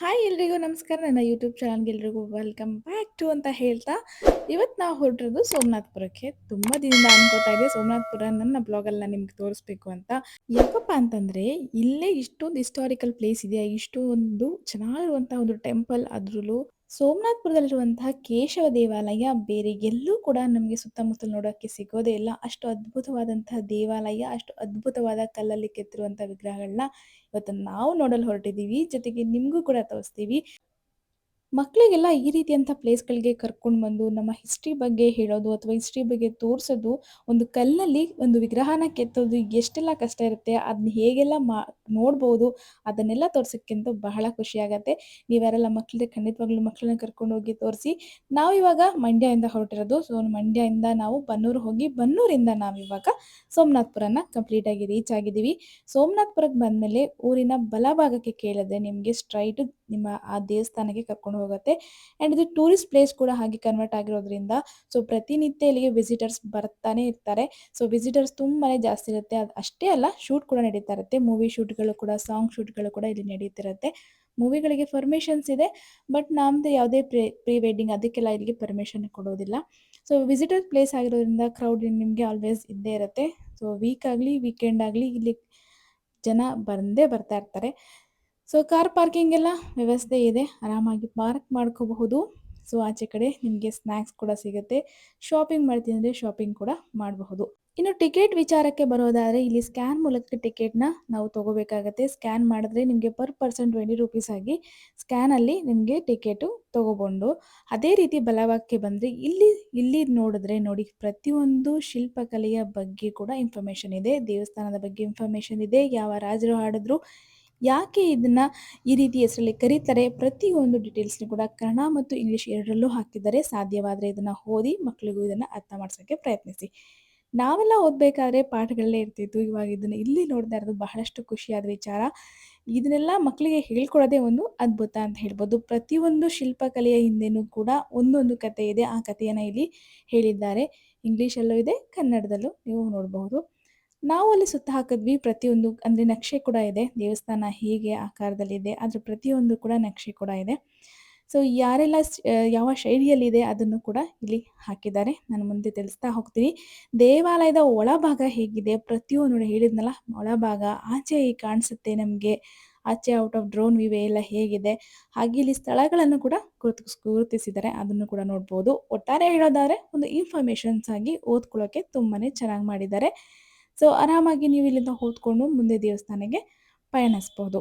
Hi ಎಲ್ರಿಗೂ ನಮಸ್ಕಾರ. ನನ್ನ ಯೂಟ್ಯೂಬ್ ಚಾನಲ್ಗೆ ಎಲ್ರಿಗೂ ವೆಲ್ಕಮ್ ಬ್ಯಾಕ್ ಟು ಅಂತ ಹೇಳ್ತಾ ಇವತ್ತು ನಾವು ಹೊರಟಿರೋದು ಸೋಮನಾಥ್ಪುರಕ್ಕೆ. ತುಂಬ ದಿನದಿಂದ ಅನ್ಕೋತಾ ಇದೆ ಸೋಮನಾಥ್ಪುರ ನನ್ನ ಬ್ಲಾಗಲ್ಲಿ ನಾನು ನಿಮ್ಗೆ ತೋರಿಸ್ಬೇಕು ಅಂತ. ಯಾಕಪ್ಪ ಅಂತಂದರೆ ಇಲ್ಲೇ ಇಷ್ಟೊಂದು ಹಿಸ್ಟಾರಿಕಲ್ ಪ್ಲೇಸ್ ಇದೆಯಾ? ಇಷ್ಟೊಂದು ಚೆನ್ನಾಗಿರುವಂಥ ಒಂದು ಟೆಂಪಲ್ ಅದರಲ್ಲೂ ಸೋಮನಾಥ್ಪುರದಲ್ಲಿರುವಂತಹ ಕೇಶವ ದೇವಾಲಯ ಬೇರೆ ಎಲ್ಲೂ ಕೂಡ ನಮಗೆ ಸುತ್ತಮುತ್ತಲು ನೋಡೋಕ್ಕೆ ಸಿಗೋದೇ ಇಲ್ಲ. ಅಷ್ಟು ಅದ್ಭುತವಾದಂತಹ ದೇವಾಲಯ, ಅಷ್ಟು ಅದ್ಭುತವಾದ ಕಲ್ಲಲ್ಲಿ ಕೆತ್ತಿರುವಂತಹ ವಿಗ್ರಹಗಳನ್ನ ಇವತ್ತು ನಾವು ನೋಡಲು ಹೊರಟಿದ್ದೀವಿ. ಜೊತೆಗೆ ನಿಮಗೂ ಕೂಡ ತೋರಿಸ್ತೀವಿ. ಮಕ್ಕಳಿಗೆಲ್ಲ ಈ ರೀತಿಯಂಥ ಪ್ಲೇಸ್ಗಳಿಗೆ ಕರ್ಕೊಂಡು ಬಂದು ನಮ್ಮ ಹಿಸ್ಟ್ರಿ ಬಗ್ಗೆ ಹೇಳೋದು ಅಥವಾ ಹಿಸ್ಟ್ರಿ ಬಗ್ಗೆ ತೋರಿಸೋದು ಒಂದು ಕಲ್ಲಲ್ಲಿ ಒಂದು ವಿಗ್ರಹನ ಕೆತ್ತೋದು ಎಷ್ಟೆಲ್ಲ ಕಷ್ಟ ಇರುತ್ತೆ ಅದನ್ನ ಹೇಗೆಲ್ಲ ಮಾ, ನೋಡ್ಬೋದು, ಅದನ್ನೆಲ್ಲ ತೋರ್ಸೋಕ್ಕಿಂತ ಬಹಳ ಖುಷಿ ಆಗುತ್ತೆ ನೀವ್ಯಾರೆಲ್ಲ ಮಕ್ಕಳಿಗೆ ಖಂಡಿತವಾಗ್ಲೂ ಮಕ್ಕಳನ್ನ ಕರ್ಕೊಂಡು ಹೋಗಿ ತೋರಿಸಿ. ನಾವು ಇವಾಗ ಮಂಡ್ಯದಿಂದ ಹೊರಟಿರೋದು, ಸೊ ಮಂಡ್ಯದಿಂದ ನಾವು ಬನ್ನೂರು ಹೋಗಿ ಬನ್ನೂರಿಂದ ನಾವು ಇವಾಗ ಕಂಪ್ಲೀಟ್ ಕಂಪ್ಲೀಟಾಗಿ ರೀಚ್ ಆಗಿದ್ದೀವಿ. ಸೋಮನಾಥ್ಪುರಕ್ಕೆ ಬಂದಮೇಲೆ ಊರಿನ ಬಲಭಾಗಕ್ಕೆ ಕೇಳಿದ್ರೆ ನಿಮಗೆ ಸ್ಟ್ರೈಟ್ ನಿಮ್ಮ ಆ ದೇವಸ್ಥಾನಕ್ಕೆ ಕರ್ಕೊಂಡು ಹೋಗುತ್ತೆ. ಆ್ಯಂಡ್ ಇದು ಟೂರಿಸ್ಟ್ ಪ್ಲೇಸ್ ಕೂಡ ಹಾಗೆ ಕನ್ವರ್ಟ್ ಆಗಿರೋದ್ರಿಂದ ಸೊ ಪ್ರತಿನಿತ್ಯ ಇಲ್ಲಿಗೆ ವಿಸಿಟರ್ಸ್ ಬರ್ತಾನೆ ಇರ್ತಾರೆ. ಸೊ ವಿಸಿಟರ್ಸ್ ತುಂಬಾ ಜಾಸ್ತಿ ಇರುತ್ತೆ. ಅದು ಅಷ್ಟೇ ಅಲ್ಲ ಶೂಟ್ ಕೂಡ ನಡೀತಾ ಇರುತ್ತೆ. ಮೂವಿ ಶೂಟ್ಗಳು ಕೂಡ ಸಾಂಗ್ ಶೂಟ್ಗಳು ಕೂಡ ಇಲ್ಲಿ ನಡೀತಿರುತ್ತೆ. ಮೂವಿಗಳಿಗೆ ಪರ್ಮಿಷನ್ಸ್ ಇದೆ ಬಟ್ ನಮ್ಮದು ಯಾವುದೇ ಪ್ರೀ ಪ್ರೀ ವೆಡ್ಡಿಂಗ್ ಅದಕ್ಕೆಲ್ಲ ಇಲ್ಲಿಗೆ ಪರ್ಮಿಷನ್ ಕೊಡೋದಿಲ್ಲ. ಸೊ ವಿಸಿಟರ್ ಪ್ಲೇಸ್ ಆಗಿರೋದ್ರಿಂದ ಕ್ರೌಡ್ ನಿಮಗೆ ಆಲ್ವೇಸ್ ಇದ್ದೇ ಇರುತ್ತೆ. ಸೊ ವೀಕ್ ಆಗಲಿ ವೀಕೆಂಡ್ ಆಗಲಿ, ಇಲ್ಲಿ ಜನ ಬಂದೇ ಬರ್ತಾ ಇರ್ತಾರೆ. ಸೊ ಕಾರ್ ಪಾರ್ಕಿಂಗ್ ಎಲ್ಲ ವ್ಯವಸ್ಥೆ ಇದೆ. ಆರಾಮಾಗಿ ಪಾರ್ಕ್ ಮಾಡ್ಕೋಬಹುದು. ಸೊ ಆಚೆ ಕಡೆ ನಿಮಗೆ ಸ್ನ್ಯಾಕ್ಸ್ ಕೂಡ ಸಿಗುತ್ತೆ. ಶಾಪಿಂಗ್ ಮಾಡ್ತೀನಿ ಅಂದರೆ ಶಾಪಿಂಗ್ ಕೂಡ ಮಾಡಬಹುದು. ಇನ್ನು ಟಿಕೆಟ್ ವಿಚಾರಕ್ಕೆ ಬರೋದಾದರೆ ಇಲ್ಲಿ ಸ್ಕ್ಯಾನ್ ಮೂಲಕ ಟಿಕೆಟ್ನ ನಾವು ತಗೋಬೇಕಾಗತ್ತೆ. ಸ್ಕ್ಯಾನ್ ಮಾಡಿದ್ರೆ ನಿಮಗೆ ಪರ್ ಪರ್ಸನ್ ಟ್ವೆಂಟಿ ರುಪೀಸ್ ಆಗಿ ಸ್ಕ್ಯಾನಲ್ಲಿ ನಿಮಗೆ ಟಿಕೆಟು ತಗೊಬಂದು ಅದೇ ರೀತಿ ಬಲವಾಗಿ ಬಂದರೆ ಇಲ್ಲಿ ಇಲ್ಲಿ ನೋಡಿದ್ರೆ ನೋಡಿ ಪ್ರತಿಯೊಂದು ಶಿಲ್ಪಕಲೆಯ ಬಗ್ಗೆ ಕೂಡ ಇನ್ಫಾರ್ಮೇಷನ್ ಇದೆ. ದೇವಸ್ಥಾನದ ಬಗ್ಗೆ ಇನ್ಫಾರ್ಮೇಷನ್ ಇದೆ. ಯಾವ ರಾಜರು ಆಡಿದ್ರು ಯಾಕೆ ಇದನ್ನ ಈ ರೀತಿ ಹೆಸರಲ್ಲಿ ಕರೀತಾರೆ? ಪ್ರತಿಯೊಂದು ಡೀಟೇಲ್ಸ್ನ ಕೂಡ ಕನ್ನಡ ಮತ್ತು ಇಂಗ್ಲಿಷ್ ಎರಡರಲ್ಲೂ ಹಾಕಿದ್ದಾರೆ ಸಾಧ್ಯವಾದರೆ ಇದನ್ನ ಓದಿ ಮಕ್ಕಳಿಗೂ ಇದನ್ನ ಅರ್ಥ ಮಾಡ್ಸೋಕ್ಕೆ ಪ್ರಯತ್ನಿಸಿ. ನಾವೆಲ್ಲ ಓದಬೇಕಾದ್ರೆ ಪಾಠಗಳಲ್ಲೇ ಇರ್ತಿತ್ತು. ಇವಾಗ ಇದನ್ನ ಇಲ್ಲಿ ನೋಡ್ತಾ ಇರೋದು ಬಹಳಷ್ಟು ಖುಷಿಯಾದ ವಿಚಾರ. ಇದನ್ನೆಲ್ಲ ಮಕ್ಕಳಿಗೆ ಹೇಳ್ಕೊಡೋದೇ ಒಂದು ಅದ್ಭುತ ಅಂತ ಹೇಳ್ಬೋದು. ಪ್ರತಿಯೊಂದು ಶಿಲ್ಪಕಲೆಯ ಹಿಂದೆನೂ ಕೂಡ ಒಂದೊಂದು ಕತೆ ಇದೆ. ಆ ಕಥೆಯನ್ನು ಇಲ್ಲಿ ಹೇಳಿದ್ದಾರೆ. ಇಂಗ್ಲೀಷಲ್ಲೂ ಇದೆ, ಕನ್ನಡದಲ್ಲೂ ನೀವು ನೋಡಬಹುದು. ನಾವು ಅಲ್ಲಿ ಸುತ್ತ ಹಾಕಿದ್ವಿ, ಪ್ರತಿಯೊಂದು ಅಂದರೆ ನಕ್ಷೆ ಕೂಡ ಇದೆ. ದೇವಸ್ಥಾನ ಹೀಗೆ ಆಕಾರದಲ್ಲಿದೆ ಅದರ ಪ್ರತಿಯೊಂದು ಕೂಡ ನಕ್ಷೆ ಕೂಡ ಇದೆ. ಸೊ ಯಾರೆಲ್ಲ ಯಾವ ಶೈಲಿಯಲ್ಲಿದೆ ಅದನ್ನು ಕೂಡ ಇಲ್ಲಿ ಹಾಕಿದ್ದಾರೆ. ನಾನು ಮುಂದೆ ತಿಳಿಸ್ತಾ ಹೋಗ್ತೀನಿ. ದೇವಾಲಯದ ಒಳಭಾಗ ಹೇಗಿದೆ? ಪ್ರತಿಯೊಂದು ಹೇಳಿದ್ನಲ್ಲ, ಒಳಭಾಗ ಆಚೆ ಕಾಣಿಸುತ್ತೆ ನಮಗೆ. ಆಚೆ ಔಟ್ ಆಫ್ ಡ್ರೋನ್ ವಿವೆ ಎಲ್ಲ ಹೇಗಿದೆ. ಹಾಗೆ ಇಲ್ಲಿ ಸ್ಥಳಗಳನ್ನು ಕೂಡ ಗುರುತ್ ಗುರುತಿಸಿದ್ದಾರೆ. ಅದನ್ನು ಕೂಡ ನೋಡ್ಬೋದು. ಒಟ್ಟಾರೆ ಹೇಳೋದಾದ್ರೆ, ಒಂದು ಇನ್ಫಾರ್ಮೇಶನ್ಸ್ ಆಗಿ ಓದ್ಕೊಳ್ಳೋಕೆ ತುಂಬಾನೇ ಚೆನ್ನಾಗಿ ಮಾಡಿದ್ದಾರೆ. ಸೊ ಆರಾಮಾಗಿ ನೀವು ಇಲ್ಲಿಂದ ಕೂತ್ಕೊಂಡು ಮುಂದೆ ದೇವಸ್ಥಾನಕ್ಕೆ ಪಯಣಿಸ್ಬೋದು.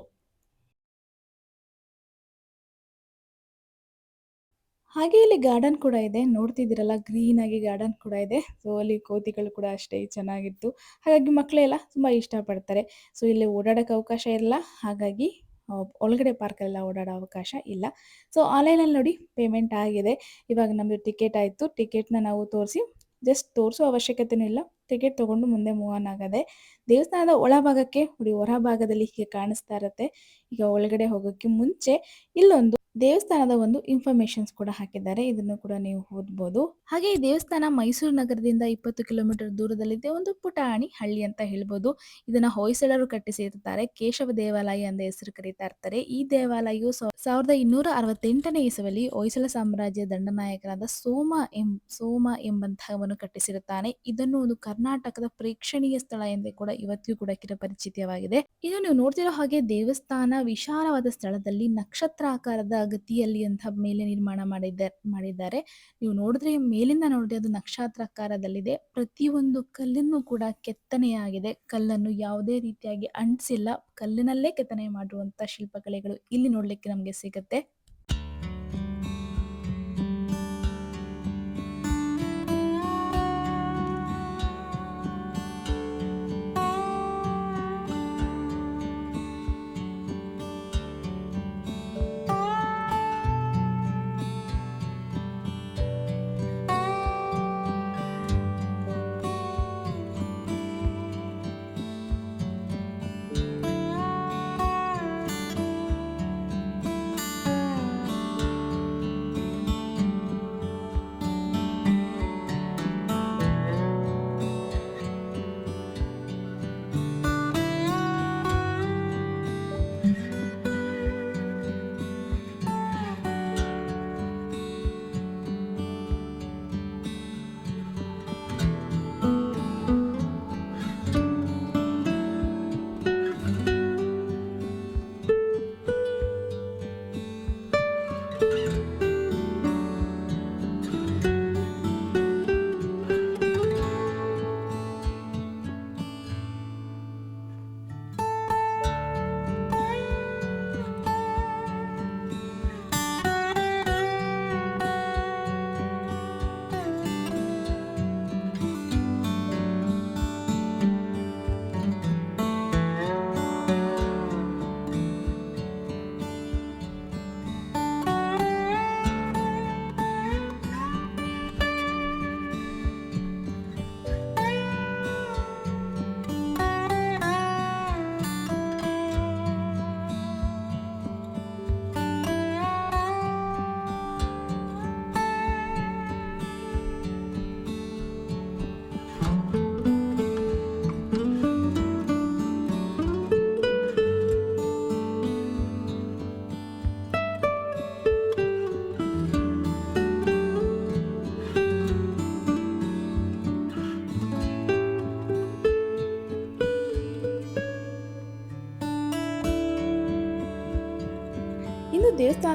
ಹಾಗೆ ಇಲ್ಲಿ ಗಾರ್ಡನ್ ಕೂಡ ಇದೆ. ನೋಡ್ತಿದ್ದೀರಲ್ಲ ಗ್ರೀನ್ ಆಗಿ ಗಾರ್ಡನ್ ಕೂಡ ಇದೆ. ಸೊ ಅಲ್ಲಿ ಕೋತಿಗಳು ಕೂಡ ಅಷ್ಟೇ ಚೆನ್ನಾಗಿತ್ತು. ಹಾಗಾಗಿ ಮಕ್ಕಳೆಲ್ಲ ತುಂಬ ಇಷ್ಟಪಡ್ತಾರೆ. ಸೊ ಇಲ್ಲಿ ಓಡಾಡೋಕ್ಕೆ ಅವಕಾಶ ಇರಲ್ಲ ಹಾಗಾಗಿ ಒಳಗಡೆ ಪಾರ್ಕಲ್ಲೆಲ್ಲ ಓಡಾಡೋ ಅವಕಾಶ ಇಲ್ಲ. ಸೊ ಆನ್ಲೈನಲ್ಲಿ ನೋಡಿ ಪೇಮೆಂಟ್ ಆಗಿದೆ. ಇವಾಗ ನಮ್ಮದು ಟಿಕೆಟ್ ಆಯಿತು. ಟಿಕೆಟ್ನ ನಾವು ತೋರಿಸಿ ಜಸ್ಟ್ ತೋರಿಸೋ ಅವಶ್ಯಕತೆನೂ ಇಲ್ಲ ಟಿಕೆಟ್ ತೊಗೊಂಡು ಮುಂದೆ ಮೂವ್ ಆನ್ ಆಗದೆ, ದೇವಸ್ಥಾನದ ಒಳಭಾಗಕ್ಕೆ ಹೊರಭಾಗದಲ್ಲಿ ಹೀಗೆ ಕಾಣಿಸ್ತಾ ಇರುತ್ತೆ. ಈಗ ಒಳಗಡೆ ಹೋಗೋಕ್ಕೆ ಮುಂಚೆ ಇಲ್ಲೊಂದು ದೇವಸ್ಥಾನದ ಒಂದು ಇನ್ಫಾರ್ಮೇಶನ್ಸ್ ಕೂಡ ಹಾಕಿದ್ದಾರೆ. ಇದನ್ನು ಕೂಡ ನೀವು ಓದ್ಬೋದು. ಹಾಗೆ ಈ ದೇವಸ್ಥಾನ ಮೈಸೂರು ನಗರದಿಂದ ಇಪ್ಪತ್ತು ಕಿಲೋಮೀಟರ್ ದೂರದಲ್ಲಿದೆ. ಒಂದು ಪುಟಾಣಿ ಹಳ್ಳಿ ಅಂತ ಹೇಳ್ಬೋದು. ಇದನ್ನ ಹೊಯ್ಸಳರು ಕಟ್ಟಿಸಿರುತ್ತಾರೆ ಕೇಶವ ದೇವಾಲಯ ಎಂದ ಹೆಸರು ಕರೀತಾ ಇರ್ತಾರೆ ಈ ದೇವಾಲಯವು ಸಾವ್- ಸಾವಿರದ ಇನ್ನೂರ ಅರವತ್ತೆಂಟನೇ ಇಸವಲ್ಲಿ ಹೊಯ್ಸಳ ಸಾಮ್ರಾಜ್ಯ ದಂಡನಾಯಕರಾದ ಸೋಮ ಎಂ ಸೋಮ ಎಂಬಂತಹವನ್ನು ಕಟ್ಟಿಸಿರುತ್ತಾನೆ. ಇದನ್ನು ಒಂದು ಕರ್ನಾಟಕದ ಪ್ರೇಕ್ಷಣೀಯ ಸ್ಥಳ ಎಂದೇ ಕೂಡ ಇವತ್ತಿಗೂ ಕೂಡ ಚಿರಪರಿಚಿತವಾಗಿದೆ ಇದು ನೀವು ನೋಡ್ತಿರೋ ಹಾಗೆ ದೇವಸ್ಥಾನ ವಿಶಾಲವಾದ ಸ್ಥಳದಲ್ಲಿ ನಕ್ಷತ್ರ ಆಕಾರದ ಗತಿಯಲ್ಲಿ ಅಂತ ಮೇಲೆ ನಿರ್ಮಾಣ ಮಾಡಿದ್ದಾರೆ ಮಾಡಿದ್ದಾರೆ. ನೀವು ನೋಡಿದ್ರೆ ಮೇಲಿಂದ ನೋಡಿದ್ರೆ ಅದು ನಕ್ಷತ್ರಾಕಾರದಲ್ಲಿದೆ. ಪ್ರತಿಯೊಂದು ಕಲ್ಲನ್ನು ಕೂಡ ಕೆತ್ತನೆಯಾಗಿದೆ. ಕಲ್ಲನ್ನು ಯಾವುದೇ ರೀತಿಯಾಗಿ ಅಂಟಿಸಿಲ್ಲ. ಕಲ್ಲಿನಲ್ಲೇ ಕೆತ್ತನೆ ಮಾಡಿರುವಂತ ಶಿಲ್ಪಕಲೆಗಳು ಇಲ್ಲಿ ನೋಡ್ಲಿಕ್ಕೆ ನಮಗೆ ಸಿಗುತ್ತೆ.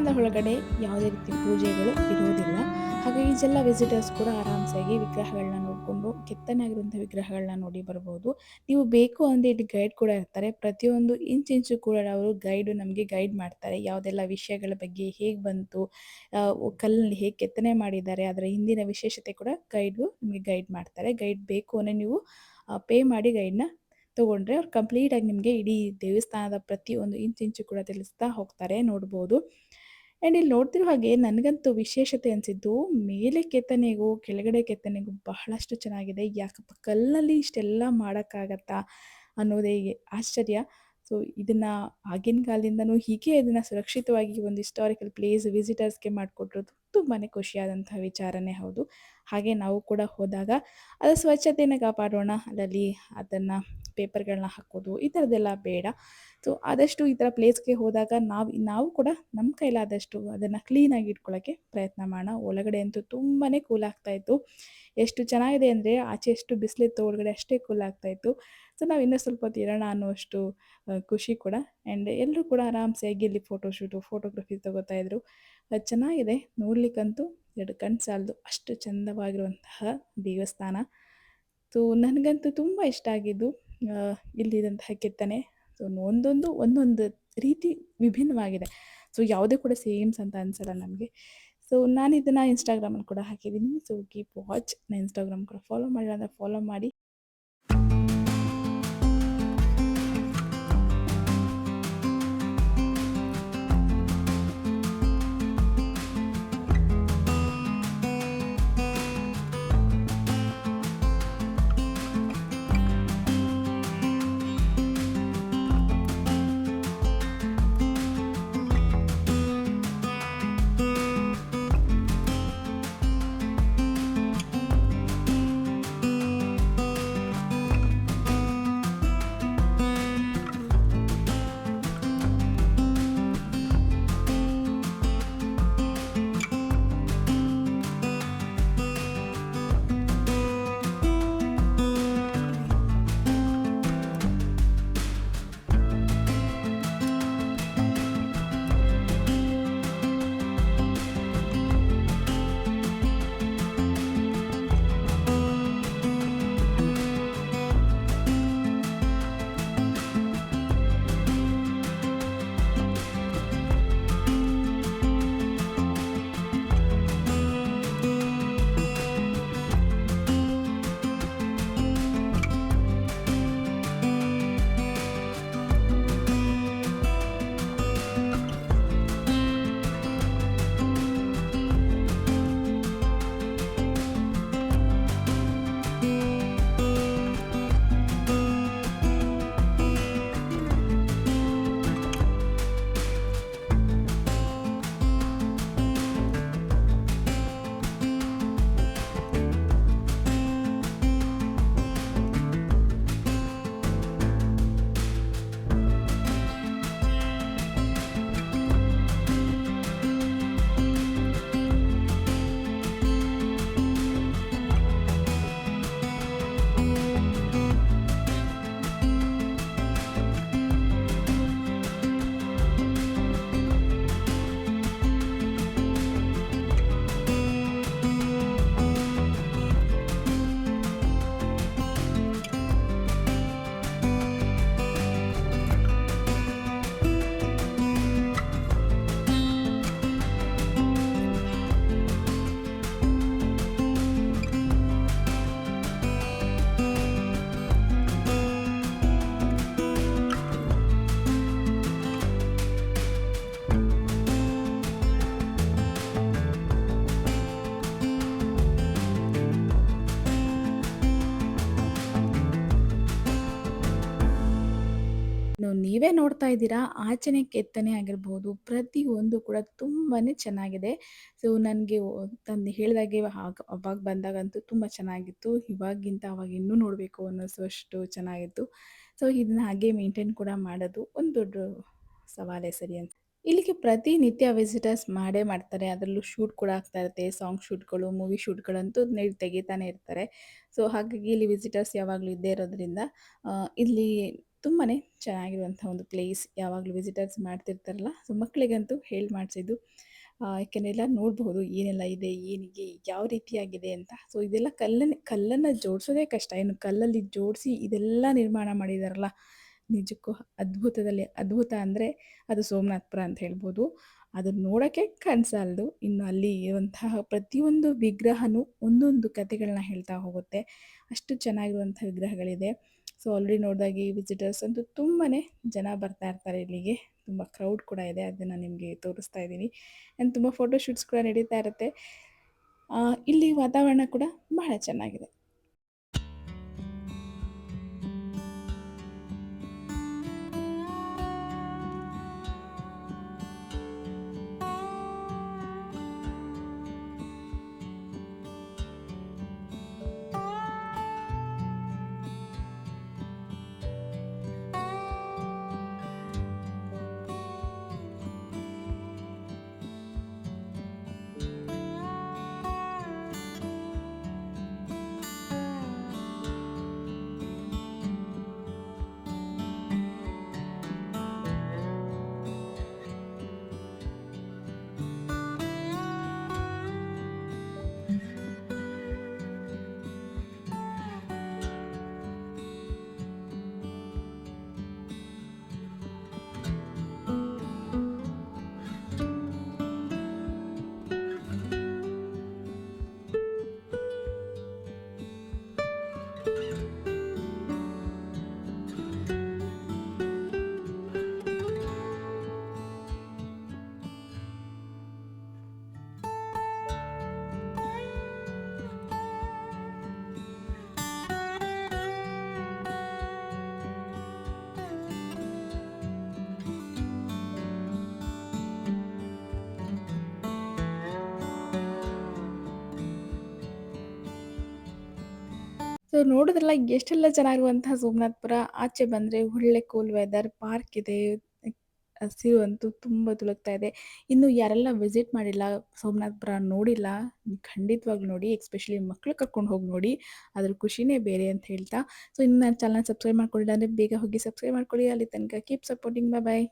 ದೇವಸ್ಥಾನದ ಒಳಗಡೆ ಯಾವುದೇ ರೀತಿ ಪೂಜೆಗಳು ಇರುವುದಿಲ್ಲ. ಹಾಗಾಗಿ ಈಜೆಲ್ಲ ವಿಸಿಟರ್ಸ್ ಕೂಡ ಆರಾಮ್ಸಾಗಿ ವಿಗ್ರಹಗಳನ್ನ ನೋಡಿಕೊಂಡು ಕೆತ್ತನೆ ಆಗಿರುವಂಥ ವಿಗ್ರಹಗಳನ್ನ ನೋಡಿ ಬರ್ಬೋದು. ನೀವು ಬೇಕು ಅಂದರೆ ಇಲ್ಲಿ ಗೈಡ್ ಕೂಡ ಇರ್ತಾರೆ. ಪ್ರತಿಯೊಂದು ಇಂಚಿಂಚು ಕೂಡ ಅವರು ಗೈಡು ನಮಗೆ ಗೈಡ್ ಮಾಡ್ತಾರೆ. ಯಾವುದೆಲ್ಲ ವಿಷಯಗಳ ಬಗ್ಗೆ ಹೇಗೆ ಬಂತು ಕಲ್ಲಲ್ಲಿ ಹೇಗೆ ಕೆತ್ತನೆ ಮಾಡಿದ್ದಾರೆ, ಅದರ ಹಿಂದಿನ ವಿಶೇಷತೆ ಕೂಡ ಗೈಡು ನಿಮಗೆ ಗೈಡ್ ಮಾಡ್ತಾರೆ. ಗೈಡ್ ಬೇಕು ಅಂದರೆ ನೀವು ಪೇ ಮಾಡಿ ಗೈಡ್ನ ತೊಗೊಂಡ್ರೆ ಅವ್ರು ಕಂಪ್ಲೀಟಾಗಿ ನಿಮಗೆ ಇಡೀ ದೇವಸ್ಥಾನದ ಪ್ರತಿಯೊಂದು ಇಂಚು ಕೂಡ ತಿಳಿಸ್ತಾ ಹೋಗ್ತಾರೆ, ನೋಡ್ಬೋದು. ಆ್ಯಂಡ್ ಇಲ್ಲಿ ನೋಡ್ತಿರೋ ಹಾಗೆ ನನಗಂತೂ ವಿಶೇಷತೆ ಅನಿಸಿದ್ದು ಮೇಲೆ ಕೆತ್ತನೆಗೂ ಕೆಳಗಡೆ ಕೆತ್ತನೆಗೂ ಬಹಳಷ್ಟು ಚೆನ್ನಾಗಿದೆ. ಯಾಕಪ್ಪ ಕಲ್ಲಲ್ಲಿ ಇಷ್ಟೆಲ್ಲ ಮಾಡೋಕ್ಕಾಗತ್ತಾ ಅನ್ನೋದೇ ಆಶ್ಚರ್ಯ. ಸೊ ಇದನ್ನು ಆಗಿನ ಕಾಲದಿಂದನೂ ಹೀಗೆ ಇದನ್ನು ಸುರಕ್ಷಿತವಾಗಿ ಒಂದು ಹಿಸ್ಟಾರಿಕಲ್ ಪ್ಲೇಸ್ ವಿಸಿಟರ್ಸ್ಗೆ ಮಾಡಿಕೊಟ್ಟಿರೋದು ತುಂಬಾ ಖುಷಿಯಾದಂಥ ವಿಚಾರನೇ ಹೌದು. ಹಾಗೆ ನಾವು ಕೂಡ ಹೋದಾಗ ಅದರ ಸ್ವಚ್ಛತೆಯನ್ನು ಕಾಪಾಡೋಣ, ಅದರಲ್ಲಿ ಅದನ್ನು ಪೇಪರ್ಗಳನ್ನ ಹಾಕೋದು, ಈ ಥರದ್ದೆಲ್ಲ ಬೇಡ. ಸೊ ಆದಷ್ಟು ಈ ಥರ ಪ್ಲೇಸ್ಗೆ ಹೋದಾಗ ನಾವು ನಾವು ಕೂಡ ನಮ್ಮ ಕೈಲಾದಷ್ಟು ಅದನ್ನು ಕ್ಲೀನಾಗಿ ಇಟ್ಕೊಳ್ಳೋಕ್ಕೆ ಪ್ರಯತ್ನ ಮಾಡೋಣ. ಒಳಗಡೆ ಅಂತೂ ತುಂಬಾ ಕೂಲ್ ಆಗ್ತಾಯಿತ್ತು ಎಷ್ಟು ಚೆನ್ನಾಗಿದೆ ಅಂದರೆ ಆಚೆ ಎಷ್ಟು ಬಿಸಿಲಿತ್ತು, ಒಳಗಡೆ ಅಷ್ಟೇ ಕೂಲ್ ಆಗ್ತಾಯಿತ್ತು ಸೊ, ನಾವು ಇನ್ನೂ ಸ್ವಲ್ಪ ಹೊತ್ತು ಇರೋಣ ಅನ್ನುವಷ್ಟು ಖುಷಿ ಕೂಡ. ಆ್ಯಂಡ್ ಎಲ್ಲರೂ ಕೂಡ ಆರಾಮ್ಸೆ ಇಲ್ಲಿ ಫೋಟೋಶೂಟು ಫೋಟೋಗ್ರಫಿ ತಗೋತಾ ಇದ್ರು. ಚೆನ್ನಾಗಿದೆ. ನೋಡ್ಲಿಕ್ಕಂತೂ ಎರಡು ಕಣ್ಣು ಸಾಲದು ಅಷ್ಟು ಚಂದವಾಗಿರುವಂತಹ ದೇವಸ್ಥಾನ. ಸೊ, ನನಗಂತೂ ತುಂಬ ಇಷ್ಟ ಆಗಿದ್ದು ಇಲ್ಲಿದ್ದಂತಹ ಕೆತ್ತನೆ. ಸೊ, ಒಂದೊಂದು ಒಂದೊಂದು ರೀತಿ ವಿಭಿನ್ನವಾಗಿದೆ. ಸೊ, ಯಾವುದೇ ಕೂಡ ಸೇಮ್ಸ್ ಅಂತ ಅನ್ಸಲ್ಲ ನಮಗೆ. ಸೊ ನಾನು ಇದನ್ನು ಇನ್ಸ್ಟಾಗ್ರಾಮಲ್ಲಿ ಕೂಡ ಹಾಕಿದ್ದೀನಿ. ಸೊ ಕೀಪ್ ವಾಚ್ ನಾನು ಇನ್ಸ್ಟಾಗ್ರಾಮ್ ಕೂಡ ಫಾಲೋ ಮಾಡಿಲ್ಲ ಅಂದರೆ ಫಾಲೋ ಮಾಡಿ. ನೀವೇ ನೋಡ್ತಾ ಇದ್ದೀರಾ? ಆಚೆನೆ ಕೆತ್ತನೆ ಆಗಿರ್ಬೋದು, ಪ್ರತಿಯೊಂದು ಕೂಡ ತುಂಬಾ ಚೆನ್ನಾಗಿದೆ. ಸೊ ನನಗೆ ತಂದು ಹೇಳಿದಾಗೆ ಅವಾಗ ಬಂದಾಗಂತೂ ತುಂಬ ಚೆನ್ನಾಗಿತ್ತು. ಇವಾಗಿಂತ ಅವಾಗ ಇನ್ನೂ ನೋಡಬೇಕು ಅನ್ನಿಸುವಷ್ಟು ಚೆನ್ನಾಗಿತ್ತು. ಸೊ ಇದನ್ನ ಹಾಗೆ ಮೇಂಟೈನ್ ಕೂಡ ಮಾಡೋದು ಒಂದು ದೊಡ್ಡ ಸವಾಲೇ ಸರಿ ಅಂತ. ಇಲ್ಲಿಗೆ ಪ್ರತಿನಿತ್ಯ ವಿಸಿಟರ್ಸ್ ಮಾಡೇ ಮಾಡ್ತಾರೆ. ಅದರಲ್ಲೂ ಶೂಟ್ ಕೂಡ ಆಗ್ತಾ ಇರುತ್ತೆ. ಸಾಂಗ್ ಶೂಟ್ಗಳು ಮೂವಿ ಶೂಟ್ಗಳಂತೂ ತೆಗಿತಾನೆ ಇರ್ತಾರೆ. ಸೊ ಹಾಗಾಗಿ ಇಲ್ಲಿ ವಿಸಿಟರ್ಸ್ ಯಾವಾಗಲೂ ಇದ್ದೇ ಇರೋದ್ರಿಂದ ಇಲ್ಲಿ ತುಂಬಾ ಚೆನ್ನಾಗಿರುವಂಥ ಒಂದು ಪ್ಲೇಸ್ ಯಾವಾಗಲೂ ವಿಸಿಟರ್ಸ್ ಮಾಡ್ತಿರ್ತಾರಲ್ಲ ಸೊ ಮಕ್ಕಳಿಗಂತೂ ಹೇಳಿ ಮಾಡಿಸಿದ್ದು. ಯಾಕೆಂದರೆ ಎಲ್ಲ ನೋಡಬಹುದು ಏನೆಲ್ಲ ಇದೆ, ಏನಿಗೆ, ಯಾವ ರೀತಿಯಾಗಿದೆ ಅಂತ. ಸೊ ಇದೆಲ್ಲ ಕಲ್ಲನ್ನು ಕಲ್ಲನ್ನು ಜೋಡಿಸೋದೇ ಕಷ್ಟ. ಏನು ಕಲ್ಲಲ್ಲಿ ಜೋಡಿಸಿ ಇದೆಲ್ಲ ನಿರ್ಮಾಣ ಮಾಡಿದಾರಲ್ಲ, ನಿಜಕ್ಕೂ ಅದ್ಭುತದಲ್ಲಿ, ಅದ್ಭುತ ಅಂದರೆ ಅದು ಸೋಮನಾಥಪುರ ಅಂತ ಹೇಳ್ಬೋದು. ಅದನ್ನು ನೋಡೋಕ್ಕೆ ಕನ್ಸಲ್ದು. ಇನ್ನು ಅಲ್ಲಿ ಇರುವಂತಹ ಪ್ರತಿಯೊಂದು ವಿಗ್ರಹನೂ ಒಂದೊಂದು ಕಥೆಗಳನ್ನ ಹೇಳ್ತಾ ಹೋಗುತ್ತೆ. ಅಷ್ಟು ಚೆನ್ನಾಗಿರುವಂಥ ವಿಗ್ರಹಗಳಿದೆ. ಸೊ ಆಲ್ರೆಡಿ ನೋಡಿದಾಗ ಈ ವಿಸಿಟರ್ಸ್ ಅಂತೂ ತುಂಬಾ ಜನ ಬರ್ತಾ ಇರ್ತಾರೆ ಇಲ್ಲಿಗೆ. ತುಂಬ ಕ್ರೌಡ್ ಕೂಡ ಇದೆ, ಅದನ್ನು ನಿಮಗೆ ತೋರಿಸ್ತಾ ಇದ್ದೀನಿ. ಆ್ಯಂಡ್ ತುಂಬ ಫೋಟೋಶೂಟ್ಸ್ ಕೂಡ ನಡೀತಾ ಇರುತ್ತೆ. ಇಲ್ಲಿ ವಾತಾವರಣ ಕೂಡ ಬಹಳ ಚೆನ್ನಾಗಿದೆ. ಸೊ ನೋಡಿದ್ರಲ್ಲ, ಎಷ್ಟೆಲ್ಲ ಚೆನ್ನಾಗಿರುವಂತಹ ಸೋಮನಾಥ್ಪುರ ಆಚೆ ಬಂದರೆ ಒಳ್ಳೆ ಕೂಲ್ ವೆದರ್ ಪಾರ್ಕ್ ಇದೆ ಹಸಿರು ಅಂತೂ ತುಂಬ ತುಳುಕ್ತಾ ಇದೆ. ಇನ್ನು ಯಾರೆಲ್ಲ ವಿಸಿಟ್ ಮಾಡಿಲ್ಲ ಸೋಮನಾಥಪುರ ನೋಡಿಲ್ಲ, ಖಂಡಿತವಾಗ್ಲೂ ನೋಡಿ ಎಸ್ಪೆಷಲಿ ಮಕ್ಕಳು ಕರ್ಕೊಂಡು ಹೋಗಿ ನೋಡಿ, ಅದ್ರ ಖುಷಿನೇ ಬೇರೆ ಅಂತ ಹೇಳ್ತಾ. ಸೊ ಇನ್ನು ನನ್ನ ಚಾನಲ್ ಸಬ್ಸ್ಕ್ರೈಬ್ ಮಾಡ್ಕೊಳ್ಳಿಲ್ಲ ಅಂದರೆ ಬೇಗ ಹೋಗಿ ಸಬ್ಸ್ಕ್ರೈಬ್ ಮಾಡ್ಕೊಳ್ಳಿ ಅಲ್ಲಿ ತನಕ ಕೀಪ್ ಸಪೋರ್ಟಿಂಗ್ ಬಾಯ್